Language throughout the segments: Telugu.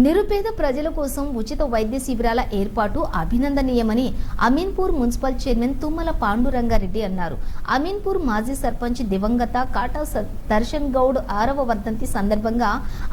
నిరుపేద ప్రజల కోసం ఉచిత వైద్య శిబిరాల ఏర్పాటు అభినందనీయమని అమీన్పూర్ మున్సిపల్ చైర్మన్ తుమ్మల పాండురంగారెడ్డి అన్నారు. అమీన్పూర్ మాజీ సర్పంచ్ దివంగత కాటా దర్శన్ గౌడ్ ఆరవ వర్ధంతి సందర్భంగా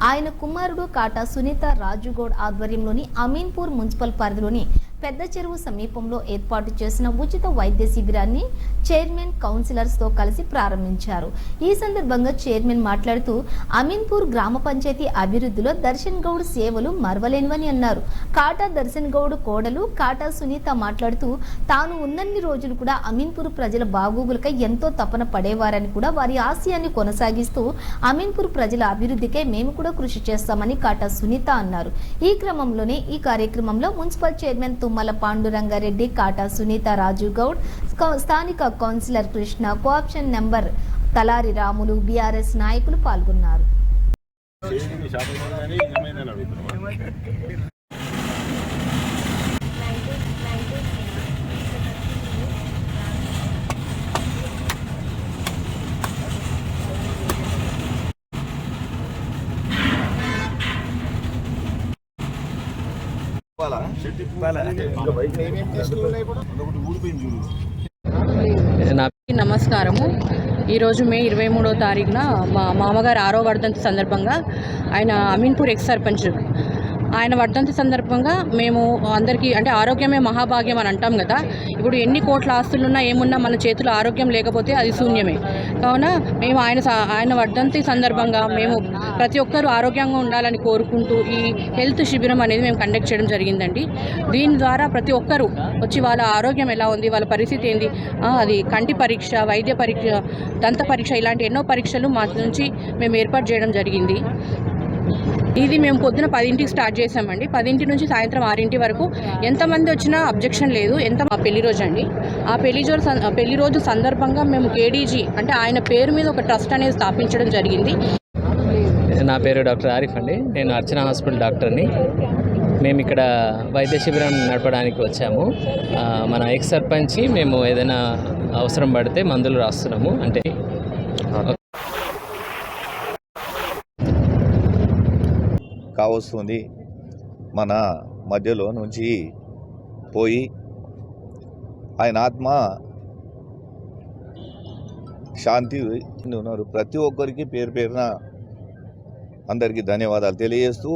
ఆయన కుమారుడు కాటా సునీత రాజుగౌడ్ ఆధ్వర్యంలోని అమీన్పూర్ మున్సిపల్ పరిధిలోని పెద్ద చెరువు సమీపంలో ఏర్పాటు చేసిన ఉచిత వైద్య శిబిరాన్ని చైర్మన్ కౌన్సిలర్స్తో కలిసి ప్రారంభించారు. ఈ సందర్భంగా చైర్మన్ మాట్లాడుతూ అమీన్పూర్ గ్రామ పంచాయతీ అభివృద్ధిలో దర్శన్ గౌడ్ సేవలు మరవలేనివని అన్నారు. కాటా దర్శన్ గౌడ్ కోడలు కాటా సునీత మాట్లాడుతూ తాను ఉన్నన్ని రోజులు కూడా అమీన్పూర్ ప్రజల బాగోగులకై ఎంతో తపన పడేవారని కూడా వారి ఆశయాన్ని కొనసాగిస్తూ అమీన్పూర్ ప్రజల అభివృద్ధికై మేము కూడా కృషి చేస్తామని కాటా సునీత అన్నారు. ఈ క్రమంలోనే ఈ కార్యక్రమంలో మున్సిపల్ చైర్మన్ తుమ్మల పాండురంగారెడ్డి కాటా సునీత రాజు గౌడ్ స్థానిక councillor Krishna cooption number Talari Ramulu BRS నాయకులు పాల్గొన్నారు. నమస్కారము. ఈరోజు మే ఇరవై మూడో తారీఖున మా మామగారు ఆరో వర్ధంతి సందర్భంగా ఆయన అమీన్పూర్ ఎక్స్ సర్పంచ్ ఆయన వర్ధంతి సందర్భంగా మేము అందరికీ అంటే ఆరోగ్యమే మహాభాగ్యం అని అంటాం కదా. ఇప్పుడు ఎన్ని కోట్ల ఆస్తులున్నా ఏమున్నా మన చేతిలో ఆరోగ్యం లేకపోతే అది శూన్యమే. కావున మేము ఆయన స- ఆయన వర్ధంతి సందర్భంగా మేము ప్రతి ఒక్కరూ ఆరోగ్యంగా ఉండాలని కోరుకుంటూ ఈ హెల్త్ శిబిరం అనేది మేము కండక్ట్ చేయడం జరిగిందండి. దీని ద్వారా ప్రతి ఒక్కరూ వచ్చి వాళ్ళ ఆరోగ్యం ఎలా ఉంది వాళ్ళ పరిస్థితి ఏంది అది కంటి పరీక్ష వైద్య పరీక్ష దంత పరీక్ష ఇలాంటి ఎన్నో పరీక్షలు మా నుంచి మేము ఏర్పాటు చేయడం జరిగింది. ఇది మేము పొద్దున పదింటికి స్టార్ట్ చేసామండి. పదింటి నుంచి సాయంత్రం ఆరింటి వరకు ఎంతమంది వచ్చినా అబ్జెక్షన్ లేదు. ఎంత మా పెళ్ళి రోజు అండి. ఆ పెళ్ళి రోజు పెళ్ళి రోజు సందర్భంగా మేము కేడీజీ అంటే ఆయన పేరు మీద ఒక ట్రస్ట్ అనేది స్థాపించడం జరిగింది. నా పేరు డాక్టర్ ఆరిఫ్ అండి. నేను అర్చన హాస్పిటల్ డాక్టర్ని మేము ఇక్కడ వైద్య శిబిరం నడపడానికి వచ్చాము. మన ఎక్స్ సర్పంచి మేము ఏదైనా అవసరం పడితే మందులు రాస్తున్నాము. అంటే వస్తుంది మన మధ్యలో నుంచి పోయి ఆయన ఆత్మ శాంతి ఉన్నారు ప్రతి ఒక్కరికి పేరు పేరున అందరికీ ధన్యవాదాలు తెలియజేస్తూ